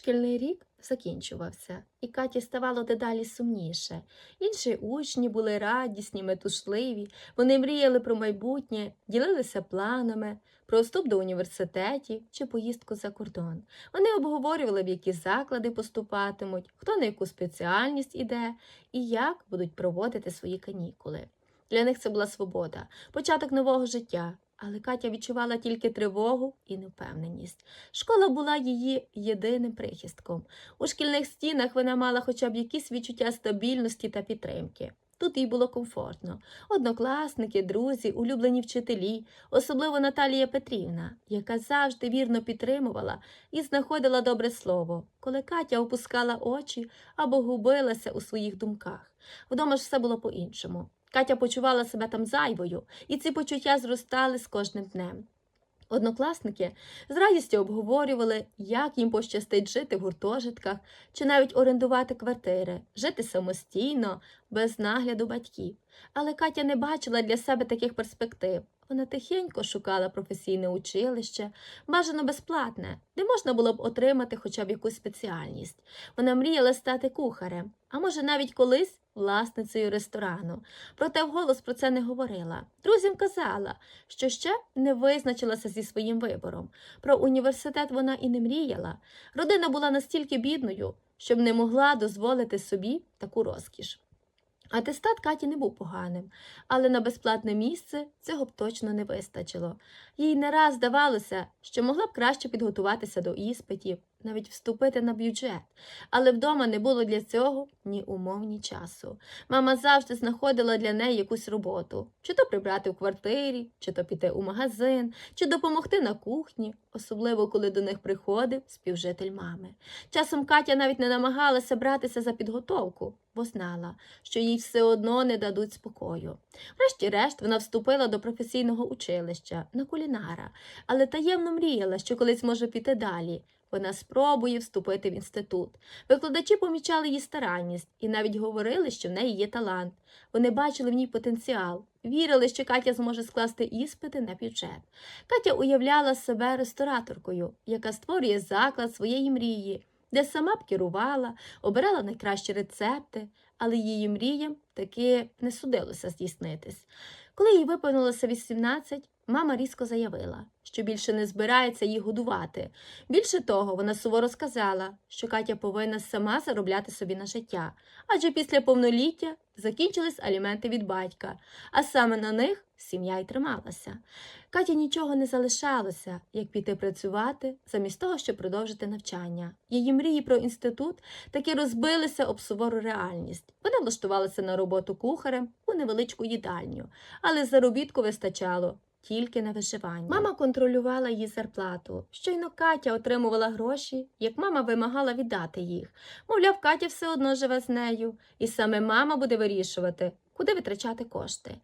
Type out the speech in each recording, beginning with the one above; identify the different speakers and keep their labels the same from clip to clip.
Speaker 1: Шкільний рік закінчувався, і Каті ставало дедалі сумніше. Інші учні були радісні, метушливі, вони мріяли про майбутнє, ділилися планами, про вступ до університетів чи поїздку за кордон. Вони обговорювали, в які заклади поступатимуть, хто на яку спеціальність іде і як будуть проводити свої канікули. Для них це була свобода, початок нового життя. Але Катя відчувала тільки тривогу і невпевненість. Школа була її єдиним прихистком. У шкільних стінах вона мала хоча б якісь відчуття стабільності та підтримки. Тут їй було комфортно. Однокласники, друзі, улюблені вчителі, особливо Наталія Петрівна, яка завжди вірно підтримувала і знаходила добре слово, коли Катя опускала очі або губилася у своїх думках. Вдома ж все було по-іншому. Катя почувала себе там зайвою, і ці почуття зростали з кожним днем. Однокласники з радістю обговорювали, як їм пощастить жити в гуртожитках чи навіть орендувати квартири, жити самостійно, без нагляду батьків. Але Катя не бачила для себе таких перспектив. Вона тихенько шукала професійне училище, бажано безплатне, де можна було б отримати хоча б якусь спеціальність. Вона мріяла стати кухарем, а може навіть колись власницею ресторану. Проте вголос про це не говорила. Друзям казала, що ще не визначилася зі своїм вибором. Про університет вона і не мріяла. Родина була настільки бідною, щоб не могла дозволити собі таку розкіш. Атестат Каті не був поганим, але на безплатне місце цього б точно не вистачило. Їй не раз здавалося, що могла б краще підготуватися до іспитів, навіть вступити на бюджет, але вдома не було для цього ні умов, ні часу. Мама завжди знаходила для неї якусь роботу, чи то прибрати в квартирі, чи то піти у магазин, чи допомогти на кухні, особливо коли до них приходив співжитель мами. Часом Катя навіть не намагалася братися за підготовку, бо знала, що їй все одно не дадуть спокою. Врешті-решт вона вступила до професійного училища на кулінара, але таємно мріяла, що колись може піти далі. Вона спробує вступити в інститут. Викладачі помічали її старанність і навіть говорили, що в неї є талант. Вони бачили в ній потенціал, вірили, що Катя зможе скласти іспити на бюджет. Катя уявляла себе рестораторкою, яка створює заклад своєї мрії, де сама б керувала, обирала найкращі рецепти, але її мріям таки не судилося здійснитись. Коли їй виповнилося 18, мама різко заявила, що більше не збирається її годувати. Більше того, вона суворо сказала, що Катя повинна сама заробляти собі на життя, адже після повноліття закінчились аліменти від батька, а саме на них сім'я й трималася. Каті нічого не залишалося, як піти працювати, замість того, щоб продовжити навчання. Її мрії про інститут таки розбилися об сувору реальність. Вона влаштувалася на роботу кухарем у невеличку їдальню, але заробітку вистачало. Тільки на виживання. Мама контролювала її зарплату. Щойно Катя отримувала гроші, як мама вимагала віддати їх. Мовляв, Катя все одно живе з нею, і саме мама буде вирішувати, куди витрачати кошти.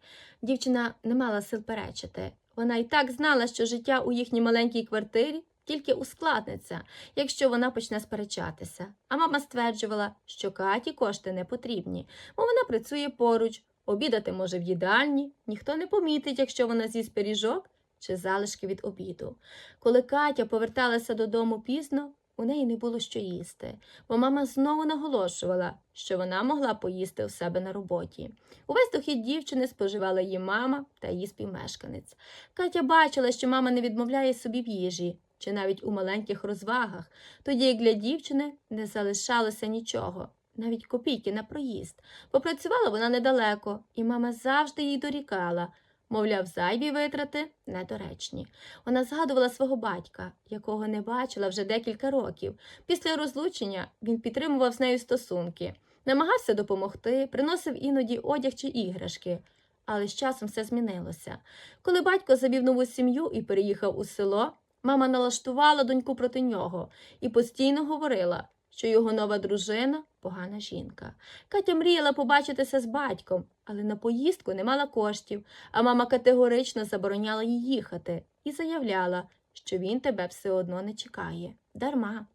Speaker 1: Дівчина не мала сил перечити. Вона і так знала, що життя у їхній маленькій квартирі тільки ускладниться, якщо вона почне сперечатися. А мама стверджувала, що Каті кошти не потрібні, бо вона працює поруч, обідати може в їдальні, ніхто не помітить, якщо вона з'їсть пиріжок чи залишки від обіду. Коли Катя поверталася додому пізно, у неї не було що їсти, бо мама знову наголошувала, що вона могла поїсти у себе на роботі. Увесь дохід дівчини споживала її мама та її співмешканець. Катя бачила, що мама не відмовляє собі в їжі чи навіть у маленьких розвагах, тоді як для дівчини не залишалося нічого, навіть копійки на проїзд. Попрацювала вона недалеко, і мама завжди їй дорікала. Мовляв, зайві витрати недоречні. Вона згадувала свого батька, якого не бачила вже декілька років. Після розлучення він підтримував з нею стосунки, намагався допомогти, приносив іноді одяг чи іграшки. Але з часом все змінилося. Коли батько завів нову сім'ю і переїхав у село, мама налаштувала доньку проти нього і постійно говорила, що його нова дружина погана жінка. Катя мріяла побачитися з батьком, але на поїздку не мала коштів, а мама категорично забороняла їй їхати і заявляла, що він тебе все одно не чекає. Дарма.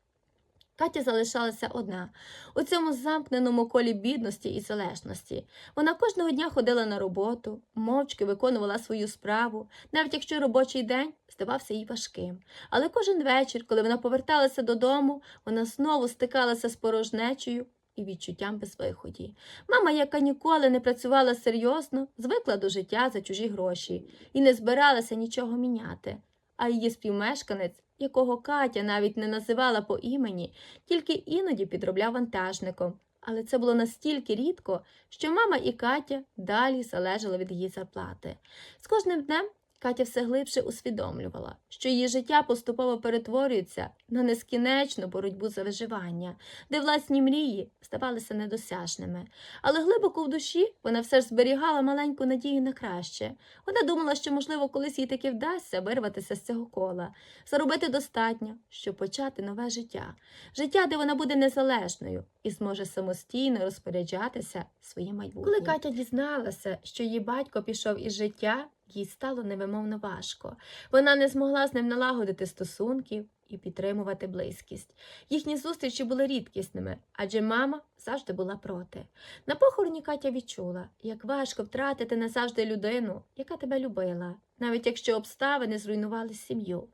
Speaker 1: Катя залишалася одна у цьому замкненому колі бідності і залежності. Вона кожного дня ходила на роботу, мовчки виконувала свою справу, навіть якщо робочий день здавався їй важким. Але кожен вечір, коли вона поверталася додому, вона знову стикалася з порожнечею і відчуттям безвиході. Мама, яка ніколи не працювала серйозно, звикла до життя за чужі гроші і не збиралася нічого міняти. А її співмешканець, якого Катя навіть не називала по імені, тільки іноді підробляв вантажником. Але це було настільки рідко, що мама і Катя далі залежали від її зарплати. З кожним днем Катя все глибше усвідомлювала, що її життя поступово перетворюється на нескінченну боротьбу за виживання, де власні мрії ставалися недосяжними. Але глибоко в душі вона все ж зберігала маленьку надію на краще. Вона думала, що, можливо, колись їй таки вдасться вирватися з цього кола, заробити достатньо, щоб почати нове життя. Життя, де вона буде незалежною і зможе самостійно розпоряджатися своїм майбутнім. Коли Катя дізналася, що її батько пішов із життя, їй стало невимовно важко. Вона не змогла з ним налагодити стосунків і підтримувати близькість. Їхні зустрічі були рідкісними, адже мама завжди була проти. На похороні Катя відчула, як важко втратити назавжди людину, яка тебе любила, навіть якщо обставини зруйнували сім'ю.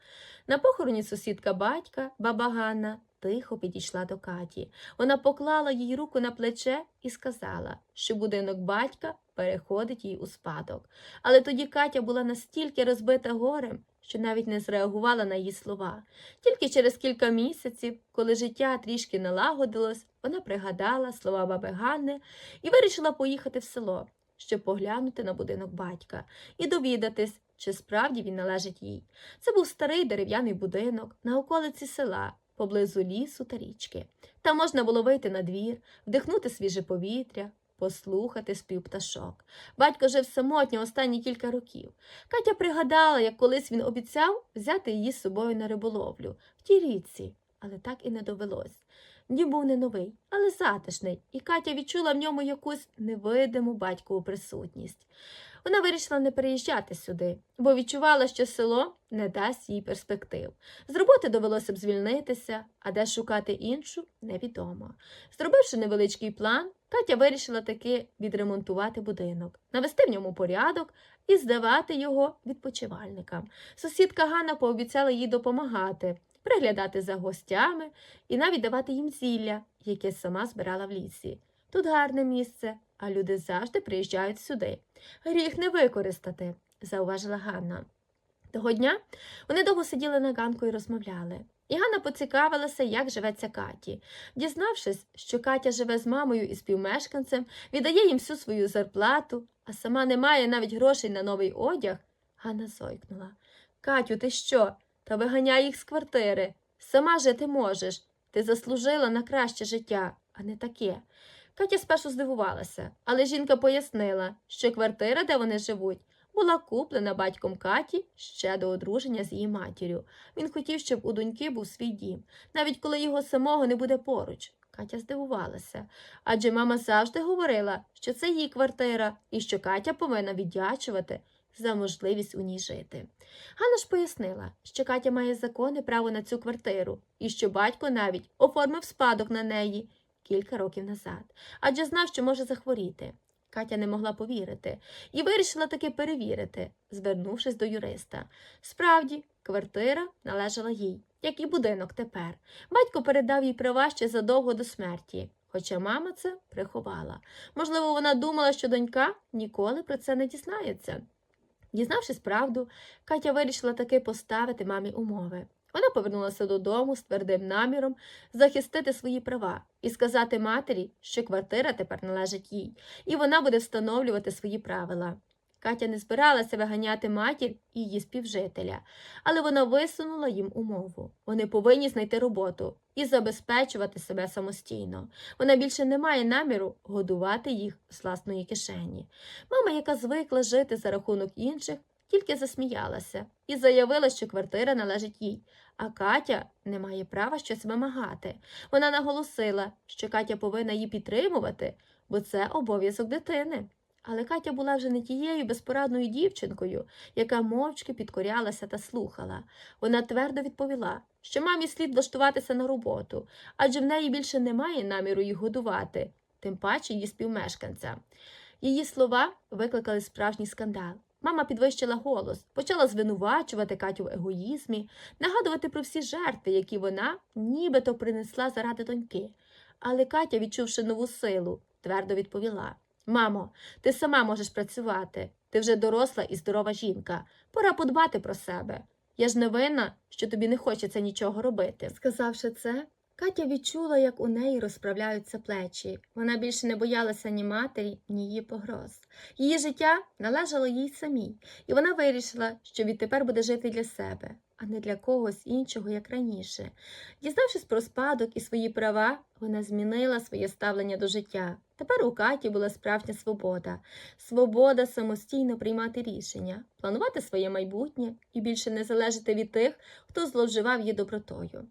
Speaker 1: На похороні сусідка батька, баба Ганна, тихо підійшла до Каті. Вона поклала їй руку на плече і сказала, що будинок батька переходить їй у спадок. Але тоді Катя була настільки розбита горем, що навіть не зреагувала на її слова. Тільки через кілька місяців, коли життя трішки налагодилось, вона пригадала слова баби Ганни і вирішила поїхати в село, щоб поглянути на будинок батька і довідатись, чи справді він належить їй. Це був старий дерев'яний будинок на околиці села, поблизу лісу та річки. Там можна було вийти на двір, вдихнути свіже повітря, послухати спів пташок. Батько жив самотньо останні кілька років. Катя пригадала, як колись він обіцяв взяти її з собою на риболовлю в тій річці, але так і не довелось. Дім був не новий, але затишний, і Катя відчула в ньому якусь невидиму батькову присутність. Вона вирішила не переїжджати сюди, бо відчувала, що село не дасть їй перспектив. З роботи довелося б звільнитися, а де шукати іншу невідомо. Зробивши невеличкий план, Катя вирішила таки відремонтувати будинок, навести в ньому порядок і здавати його відпочивальникам. Сусідка Ганна пообіцяла їй допомагати, приглядати за гостями і навіть давати їм зілля, яке сама збирала в лісі. Тут гарне місце, а люди завжди приїжджають сюди. Гріх не використати, зауважила Ганна. Того дня вони довго сиділи на ганку і розмовляли. І Ганна поцікавилася, як живеться Каті. Дізнавшись, що Катя живе з мамою і співмешканцем, віддає їм всю свою зарплату, а сама не має навіть грошей на новий одяг, Ганна зойкнула. Катю, ти що? Та виганяй їх з квартири. Сама жити можеш. Ти заслужила на краще життя, а не таке. Катя спершу здивувалася, але жінка пояснила, що квартира, де вони живуть, була куплена батьком Каті ще до одруження з її матір'ю. Він хотів, щоб у доньки був свій дім, навіть коли його самого не буде поруч. Катя здивувалася, адже мама завжди говорила, що це її квартира і що Катя повинна віддячувати за можливість у ній жити. Ганна ж пояснила, що Катя має законне право на цю квартиру і що батько навіть оформив спадок на неї кілька років назад, адже знав, що може захворіти. Катя не могла повірити і вирішила таки перевірити, звернувшись до юриста. Справді, квартира належала їй, як і будинок тепер. Батько передав їй права ще задовго до смерті, хоча мама це приховала. Можливо, вона думала, що донька ніколи про це не дізнається. Дізнавшись правду, Катя вирішила таки поставити мамі умови. Вона повернулася додому з твердим наміром захистити свої права і сказати матері, що квартира тепер належить їй, і вона буде встановлювати свої правила. Катя не збиралася виганяти матір і її співжителя, але вона висунула їм умову. Вони повинні знайти роботу і забезпечувати себе самостійно. Вона більше не має наміру годувати їх з власної кишені. Мама, яка звикла жити за рахунок інших, тільки засміялася і заявила, що квартира належить їй, а Катя не має права щось вимагати. Вона наголосила, що Катя повинна її підтримувати, бо це обов'язок дитини. Але Катя була вже не тією безпорадною дівчинкою, яка мовчки підкорялася та слухала. Вона твердо відповіла, що мамі слід влаштуватися на роботу, адже в неї більше немає наміру їх годувати, тим паче її співмешканця. Її слова викликали справжній скандал. Мама підвищила голос, почала звинувачувати Катю в егоїзмі, нагадувати про всі жертви, які вона нібито принесла заради доньки. Але Катя, відчувши нову силу, твердо відповіла Мамо, ти сама можеш працювати. Ти вже доросла і здорова жінка. Пора подбати про себе. Я ж не винна, що тобі не хочеться нічого робити. Сказавши це, Катя відчула, як у неї розправляються плечі. Вона більше не боялася ні матері, ні її погроз. Її життя належало їй самій, і вона вирішила, що відтепер буде жити для себе, а не для когось іншого, як раніше. Дізнавшись про спадок і свої права, вона змінила своє ставлення до життя. Тепер у Каті була справжня свобода, свобода самостійно приймати рішення, планувати своє майбутнє і більше не залежати від тих, хто зловживав її добротою.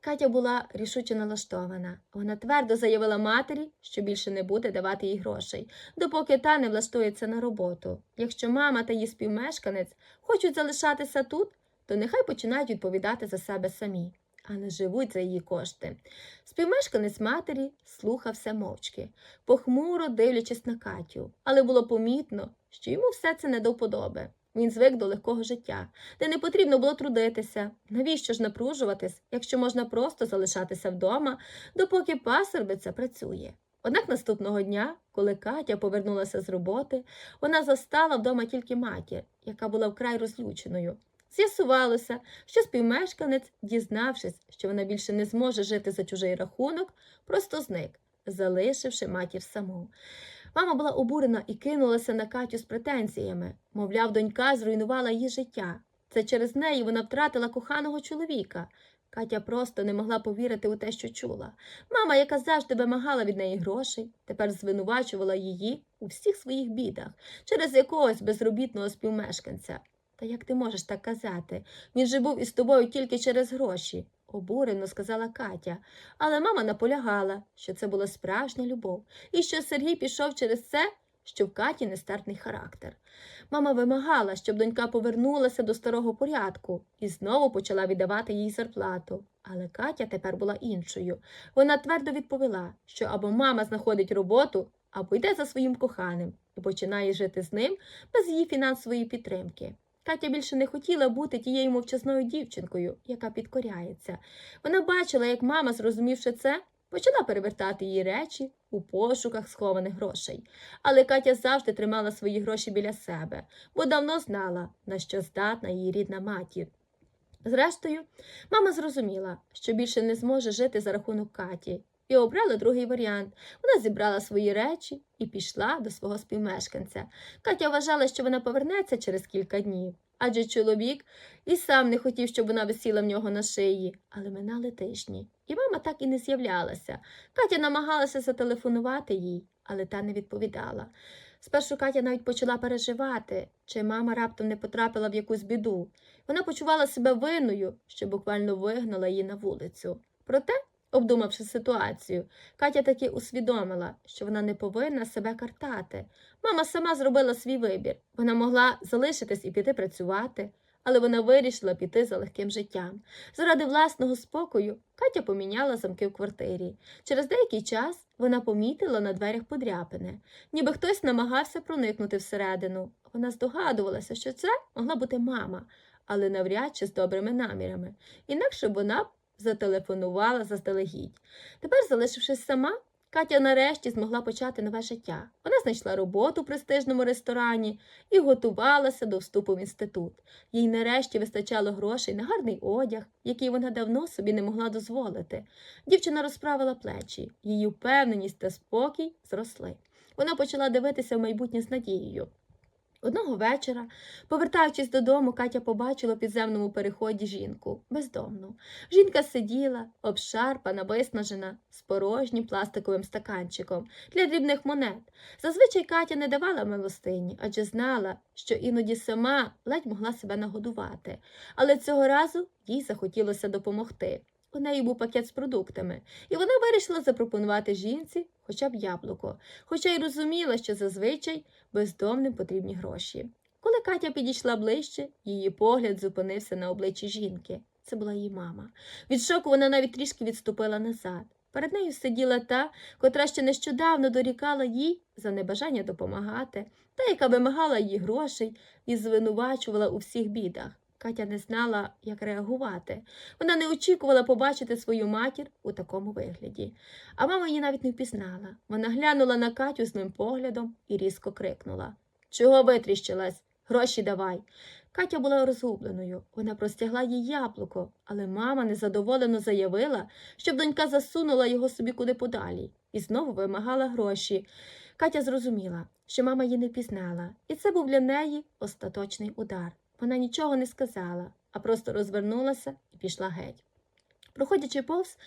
Speaker 1: Катя була рішуче налаштована. Вона твердо заявила матері, що більше не буде давати їй грошей, допоки та не влаштується на роботу. Якщо мама та її співмешканець хочуть залишатися тут, то нехай починають відповідати за себе самі, а не живуть за її кошти. Співмешканець матері слухався мовчки, похмуро дивлячись на Катю, але було помітно, що йому все це не до вподоби. Він звик до легкого життя, де не потрібно було трудитися. Навіщо ж напружуватись, якщо можна просто залишатися вдома, допоки пасербиця працює? Однак наступного дня, коли Катя повернулася з роботи, вона застала вдома тільки матір, яка була вкрай розлюченою. З'ясувалося, що співмешканець, дізнавшись, що вона більше не зможе жити за чужий рахунок, просто зник, залишивши матір саму. Мама була обурена і кинулася на Катю з претензіями. Мовляв, донька зруйнувала її життя. Це через неї вона втратила коханого чоловіка. Катя просто не могла повірити у те, що чула. Мама, яка завжди вимагала від неї грошей, тепер звинувачувала її у всіх своїх бідах через якогось безробітного співмешканця. Та як ти можеш так казати? Він же був із тобою тільки через гроші, обурено сказала Катя. Але мама наполягала, що це була справжня любов, і що Сергій пішов через це, що в Каті нестартний характер. Мама вимагала, щоб донька повернулася до старого порядку і знову почала віддавати їй зарплату. Але Катя тепер була іншою. Вона твердо відповіла, що або мама знаходить роботу, або йде за своїм коханим і починає жити з ним без її фінансової підтримки. Катя більше не хотіла бути тією мовчазною дівчинкою, яка підкоряється. Вона бачила, як мама, зрозумівши це, почала перевертати її речі у пошуках схованих грошей. Але Катя завжди тримала свої гроші біля себе, бо давно знала, на що здатна її рідна матір. Зрештою, мама зрозуміла, що більше не зможе жити за рахунок Каті, і обрала другий варіант. Вона зібрала свої речі і пішла до свого співмешканця. Катя вважала, що вона повернеться через кілька днів, адже чоловік і сам не хотів, щоб вона висіла в нього на шиї, але минали тижні. І мама так і не з'являлася. Катя намагалася зателефонувати їй, але та не відповідала. Спершу Катя навіть почала переживати, чи мама раптом не потрапила в якусь біду. Вона почувала себе винною, що буквально вигнала її на вулицю. Проте, обдумавши ситуацію, Катя таки усвідомила, що вона не повинна себе картати. Мама сама зробила свій вибір. Вона могла залишитись і піти працювати, але вона вирішила піти за легким життям. Заради власного спокою Катя поміняла замки в квартирі. Через деякий час вона помітила на дверях подряпини, ніби хтось намагався проникнути всередину. Вона здогадувалася, що це могла бути мама, але навряд чи з добрими намірами. Інакше вона б зателефонувала заздалегідь. Тепер, залишившись сама, Катя нарешті змогла почати нове життя. Вона знайшла роботу в престижному ресторані і готувалася до вступу в інститут. Їй нарешті вистачало грошей на гарний одяг, який вона давно собі не могла дозволити. Дівчина розправила плечі, її впевненість та спокій зросли. Вона почала дивитися в майбутнє з надією. Одного вечора, повертаючись додому, Катя побачила в підземному переході жінку бездомну. Жінка сиділа, обшарпана, виснажена, з порожнім пластиковим стаканчиком для дрібних монет. Зазвичай Катя не давала милостині, адже знала, що іноді сама ледь могла себе нагодувати. Але цього разу їй захотілося допомогти. У неї був пакет з продуктами, і вона вирішила запропонувати жінці хоча б яблуко, хоча й розуміла, що зазвичай бездомним потрібні гроші. Коли Катя підійшла ближче, її погляд зупинився на обличчі жінки. Це була її мама. Від шоку вона навіть трішки відступила назад. Перед нею сиділа та, котра ще нещодавно дорікала їй за небажання допомагати, та, яка вимагала її грошей і звинувачувала у всіх бідах. Катя не знала, як реагувати. Вона не очікувала побачити свою матір у такому вигляді. А мама її навіть не впізнала. Вона глянула на Катю злим поглядом і різко крикнула Чого витріщилась? Гроші давай. Катя була розгубленою. Вона простягла їй яблуко, але мама незадоволено заявила, щоб донька засунула його собі куди подалі і знову вимагала гроші. Катя зрозуміла, що мама її не пізнала, і це був для неї остаточний удар. Вона нічого не сказала, а просто розвернулася і пішла геть. Проходячи повз,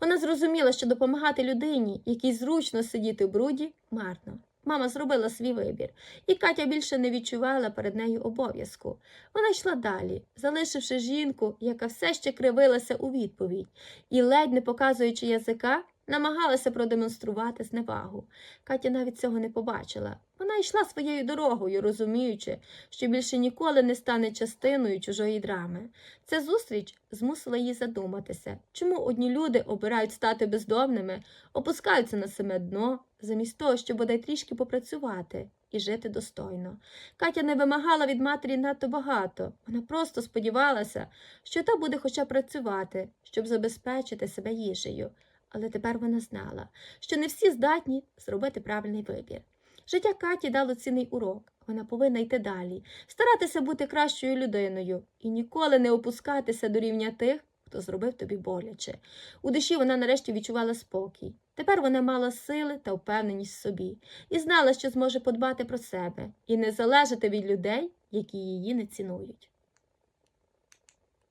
Speaker 1: вона зрозуміла, що допомагати людині, якій зручно сидіти в бруді, марно. Мама зробила свій вибір, і Катя більше не відчувала перед нею обов'язку. Вона йшла далі, залишивши жінку, яка все ще кривилася у відповідь, і, ледь не показуючи язика, намагалася продемонструвати зневагу. Катя навіть цього не побачила. Вона йшла своєю дорогою, розуміючи, що більше ніколи не стане частиною чужої драми. Ця зустріч змусила її задуматися, чому одні люди обирають стати бездомними, опускаються на саме дно, замість того, щоб бодай трішки попрацювати і жити достойно. Катя не вимагала від матері надто багато, вона просто сподівалася, що та буде хоча працювати, щоб забезпечити себе їжею. Але тепер вона знала, що не всі здатні зробити правильний вибір. Життя Каті дало цінний урок. Вона повинна йти далі, старатися бути кращою людиною і ніколи не опускатися до рівня тих, хто зробив тобі боляче. У душі вона нарешті відчувала спокій. Тепер вона мала сили та впевненість в собі і знала, що зможе подбати про себе і не залежати від людей, які її не цінують.